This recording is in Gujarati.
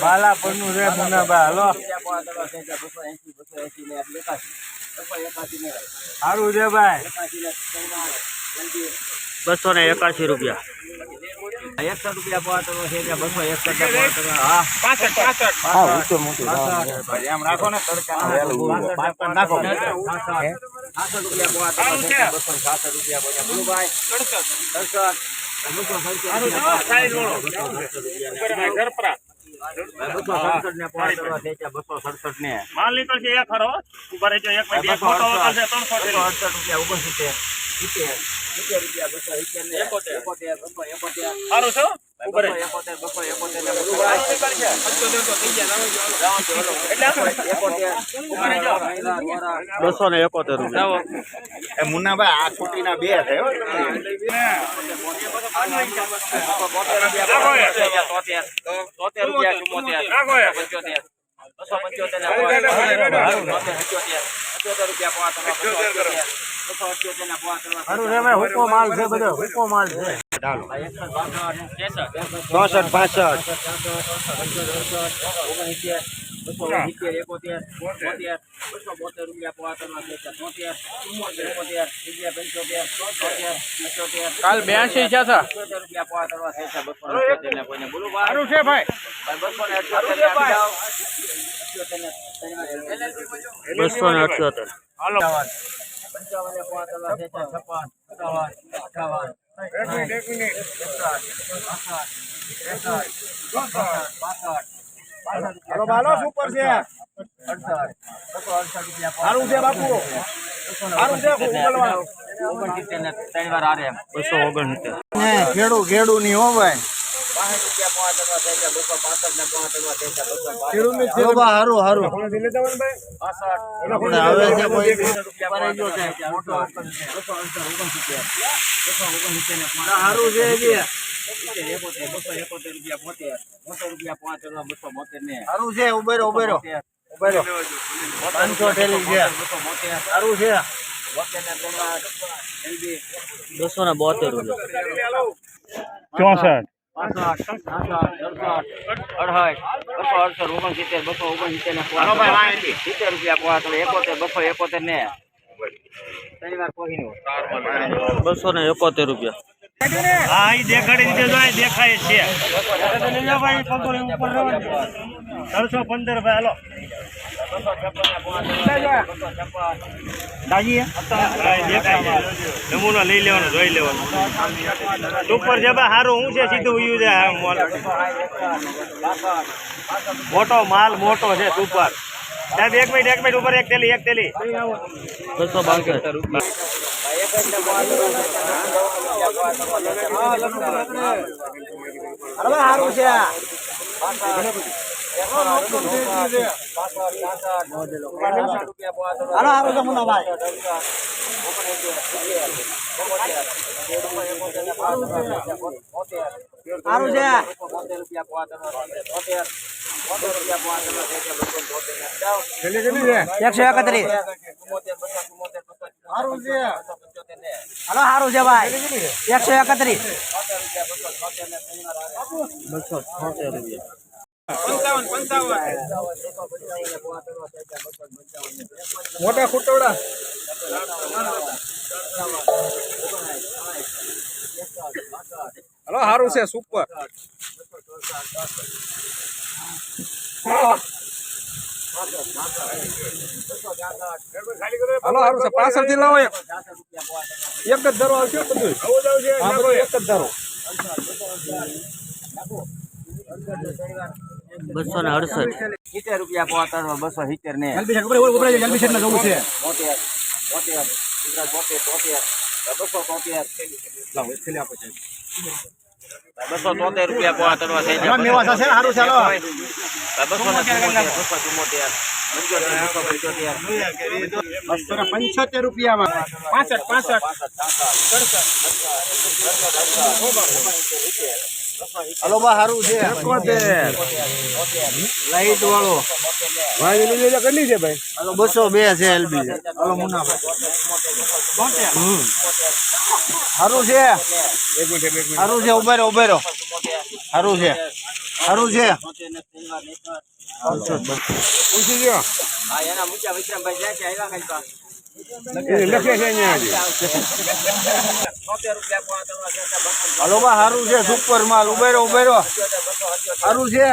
બાલા પરનું રે મુનાબા હાલો. સારું છે ભાઈ. બસો ને એકાશી રૂપિયા. એકસો રૂપિયા પોતરો છે કે બસો એકસો પોતરો હા. હા ઊંચો મોટું એમ રાખો ને તડકા નાખો સાતસો રૂપિયા પોતરો છે બસો સાતસો રૂપિયા પોતરો બોલું સડસઠ સડસઠ બસો સડસઠ ને. પોતરો છે કે બસો સડસઠ ને. માલ નીકળશે એક ખરો ઊભા રહેજો એક ત્રણસો અડસઠ રૂપિયા ઓગણસિત્તેર. સિત્તેર. સિત્તેર રૂપિયા બસો સિત્તેર ને એકોતેર. બસો એકોતેર. સારું છો બસો એકોતેર બસો એકોતેર ને ભાઈ બસો ને એકોતેર રૂપિયા. એ મુન્નાભાઈ આ ખોટીના બે છે હો. સારું પંચોતેર. ભાઈ હુકો માલ છે બધો હુકો માલ છે. ચોસઠ પાસઠ કાલ બ્યાસી છે સર સારું છે ભાઈ. બસો ને અઠ્યોતેર. છે સારું છે બાપુ. સારું છે ઉગલવાનું. બસો ઓગણસિત્તેર ખેડૂ ખેડૂ ની હો ભાઈ ખેડૂત હારું હારું. આપણે હવે છે. સારું છે હજી. હારું છે ઉભેરો ઉભેરો. ઉભેરો. પાંચસો ઠેલી છે. સારું છે. બસો ને બોતેર રૂપિયા. ચોસઠ. સિત્તેર રૂપિયા પોવા એકોતેર બસો એકોતેર ને. બસો ને એકોતેર રૂપિયા. હા એ દેખાડી દીધે જો દેખાય છે. ત્રણસો પંદર ભાઈ, હાલો. નમૂનો લઈ લેવાનો, જોઈ લેવાનો. સુપર છે ભાઈ સારું શું છે, સીધું ઉયું છે મોટો માલ, મોટો છે, સુપર. સાહેબ, એક મિનિટ એક મિનિટ, ઉપર એક થેલી એક થેલી. બસો બાસઠ. અરે સારું છે સારું છે એકસો એકત્રીસ સારું છે. હાલો સારું છે ભાઈ. એકસો એકત્રીસ. બસો છોતેર રૂપિયા મોટા ખુટોડા હલો સારું છે સુપર હલો હારું છે. પાછળથી લાવો એક. એક જ ધરો આવશે બધું હા, બધું એક જ ધરો. બસો ને અડસઠ. સિત્તેર રૂપિયા પોતર બસો સિત્તેર ને બસો તોતેર બસો તોતેર રૂપિયા થઈ મેવા? ચાલો. પંચોતેર રૂપિયામાં. પાસઠ પાસઠ. હલો બા સારું છે. લાઈટ વાળો. હાલો બસો બે છે એલબી. હાલો મુનાભાઈ હમ. સારું છે. સારું છે ઉભેરો ઉભેરો સારું છે. સારું છે. હા એના મૂક્યા વિક્રમભાઈ જાય છે આવ્યા કઈ પા તોતેર રૂપિયા પોણા કરવા છે. બસો હાલો સારું છે સુપર માલ ઉભેરો ઉભેરો સારું છે